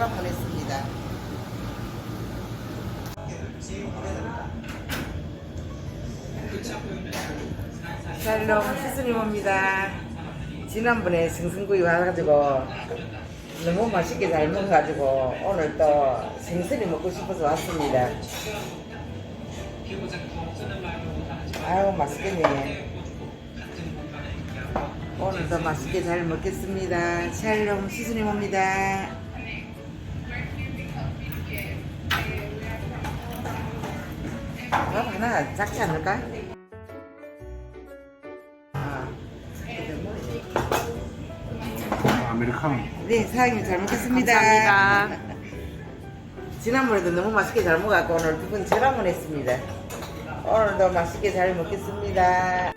제가 보냈습니다. 샬롬 스승님 옵니다. 지난번에 생선구이 와가지고 너무 맛있게 잘 먹어가지고 오늘 또 생선이 먹고 싶어서 왔습니다. 아유 맛있겠네. 오늘도 맛있게 잘 먹겠습니다. 샬롬 시순이 옵니다. 밥 하나 작지 않을까? 아? 아메리카노. 네, 사장님 잘 먹겠습니다. 감사합니다. 지난번에도 너무 맛있게 잘 먹었고 오늘 두분번 했습니다. 오늘도 맛있게 잘 먹겠습니다.